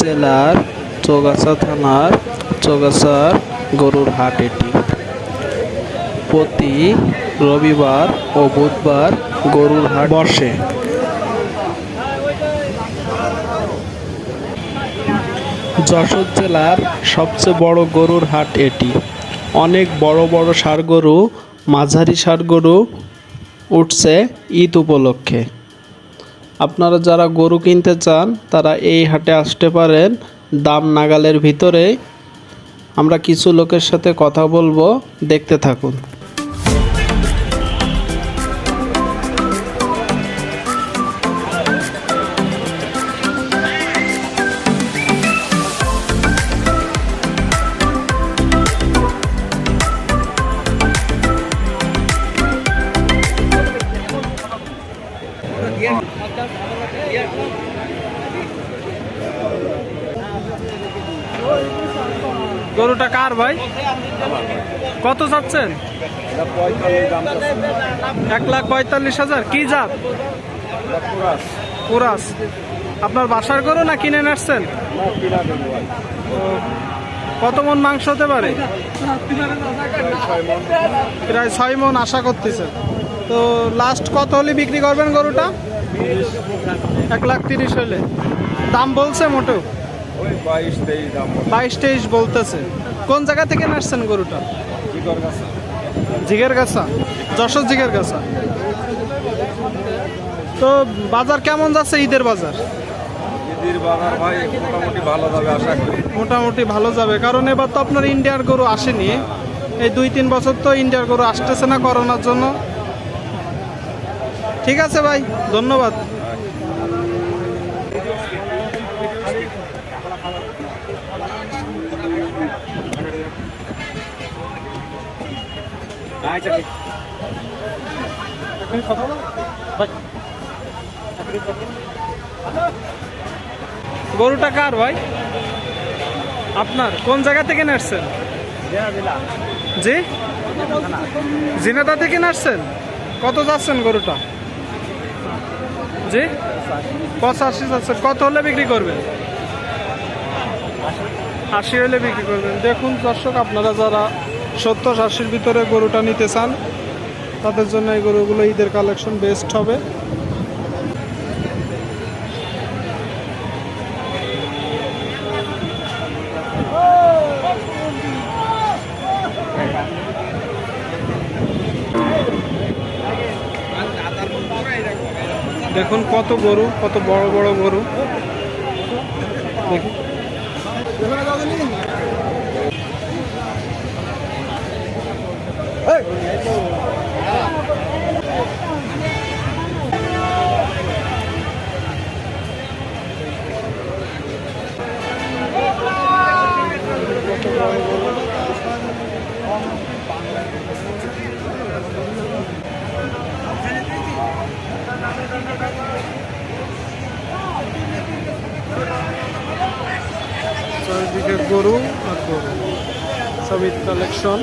জেলার চৌগাছা থানার চৌগাছার গরুর হাট এটি। প্রতি রবিবার ও বুধবার গরুর হাট বসে। যশোর জেলার সবচেয়ে বড় গরুর হাট এটি। অনেক বড় বড় ষাড় গরু, মাঝারি ষাড় গরু উঠছে ঈদ উপলক্ষে। আপনারা যারা গরু কিনতে চান, তারা এই হাটে আসতে পারেন। দাম নাগালের ভিতরে। আমরা কিছু লোকের সাথে কথা বলব। দেখতে থাকুন। গরুটা কার ভাই? কত চাচ্ছেন? এক লাখ পঁয়তাল্লিশ হাজার। কি জাত? পুরাস। আপনার বাসার গরু না কিনে ও, কত মন মাংস হতে পারে? প্রায় ছয় মন আশা করতেছেন। তো লাস্ট কত হলে বিক্রি করবেন গরুটা? এক লাখ তিরিশ হলে। দাম বলছে মোটেও? বাইশ তেইশ বলতেছে। কোন জায়গা থেকে নাসছেন গরুটা? জিগের গাছা যশোর জিগের গাছা তো বাজার কেমন যাচ্ছে ঈদের বাজার? দিদির বাজার ভাই মোটামুটি ভালো যাবে আশা করি। মোটামুটি ভালো যাবে কারণ এবার তো আপনার ইন্ডিয়ার গরু আসেনি। এই দুই তিন বছর তো ইন্ডিয়ার গরু আসতেছে না করোনার জন্য। ঠিক আছে ভাই, ধন্যবাদ। গরুটা কার ভাই? আপনার, কোন জায়গা থেকে নাসছেন জি? জিনেদা থেকে নাসছেন কত যাচ্ছেন গরুটা? জি পঁচাশি আছে। কত হলে বিক্রি করবেন? আশি হলে বিক্রি করবেন। দেখুন দর্শক, আপনারা যারা সত্তর, আশির ভিতরে গরুটা নিতে চান, তাদের জন্য এই গরুগুলো ঈদের কালেকশন বেস্ট হবে। দেখুন কত গরু কত বড় বড় গরু। দেখুন। চারিদিকে গরু আর গরু। সব ঈদ কালেকশন